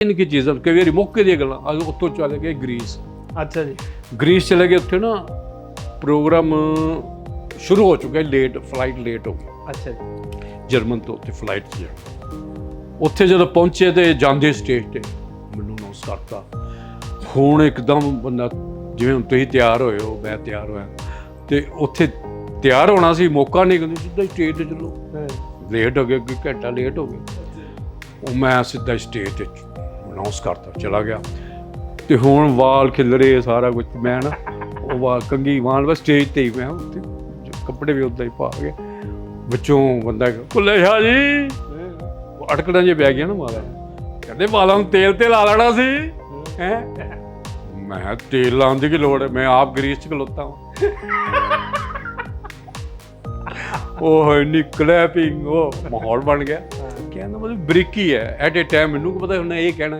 ਕੀ ਚੀਜ਼ਾਂ ਕਈ ਵਾਰੀ ਮੌਕੇ ਦੀਆਂ ਗੱਲਾਂ ਆ ਉੱਥੋਂ ਚਲੇ ਗਏ ਗ੍ਰੀਸ ਅੱਛਾ ਜੀ। ਗ੍ਰੀਸ ਚਲੇ ਗਏ ਉੱਥੇ ਨਾ ਪ੍ਰੋਗਰਾਮ ਸ਼ੁਰੂ ਹੋ ਚੁੱਕਾ ਲੇਟ ਫਲਾਈਟ ਲੇਟ ਹੋ ਗਈ। ਅੱਛਾ ਜੀ। ਜਰਮਨ ਤੋਂ ਉੱਥੇ ਫਲਾਈਟ 'ਚ ਜਾਣਾ ਉੱਥੇ ਜਦੋਂ ਪਹੁੰਚੇ ਤੇ ਜਾਂਦੇ ਸਟੇਜ ਤੇ ਮੈਨੂੰ ਅਨਾਉਂਸ ਕਰਤਾ। ਹੁਣ ਇੱਕਦਮ ਬੰਦਾ ਜਿਵੇਂ ਹੁਣ ਤੁਸੀਂ ਤਿਆਰ ਹੋਏ ਹੋ ਮੈਂ ਤਿਆਰ ਹੋਇਆ। ਤੇ ਉੱਥੇ ਤਿਆਰ ਹੋਣਾ ਸੀ ਮੌਕਾ ਨਹੀਂ ਕਹਿੰਦੇ ਸਿੱਧਾ ਸਟੇਜ ਤੇ ਚੱਲੋ। ਲੇਟ ਹੋ ਗਏ ਕੋਈ ਘੰਟਾ ਲੇਟ ਹੋ ਗਿਆ। ਉਹ ਮੈਂ ਸਿੱਧਾ ਸਟੇਜ ਤੇ ਅਨਾਉਂਸ ਕਰਤਾ ਚਲਾ ਗਿਆ। ਤੇ ਹੁਣ ਵਾਲ ਖਿਲਰੇ ਸਾਰਾ ਕੁਝ ਮੈਂ ਨਾ ਉਹ ਵਾਲ ਕੰਗੀ ਵਾਲ ਬਸ ਸਟੇਜ ਤੇ ਹੀ ਮੈਂ ਜ- ਕੱਪੜੇ ਵੀ ਉਦਾਂ ਹੀ ਪਾ ਕੇ ਵਿੱਚੋਂ ਬੰਦਾ ਕੁੱਲੇ ਸ਼ਾਹ ਜੀ! ਉਹ ਅਟਕੜਾਂ ਜੇ ਪੈ ਗਿਆ ਨਾ ਵਾਲਾ। ਕਹਿੰਦੇ ਵਾਲਾਂ ਨੂੰ ਤੇਲ ਤੇ ਲਾ ਲੈਣਾ ਸੀ। ਹੈ? ਮੈਂ ਤੇਲ ਲਾਉਣ ਦੀ ਕੀ ਲੋੜ ਹੈ? ਮੈਂ ਆਪ ਗਰੀਸ ਚ ਖਲੋਤਾ ਹਾਂ ਉਹ ਇੰਨੀ ਕਲੈਪਿੰਗ ਉਹ ਮਾਹੌਲ ਬਣ ਗਿਆ। ਕਹਿੰਦਾ ਮਤਲਬ ਬਰੀਕੀ ਹੈ। ਐਟ ਏ ਟਾਈਮ ਮੈਨੂੰ ਕੀ ਪਤਾ ਉਹਨੇ ਇਹ ਕਹਿਣਾ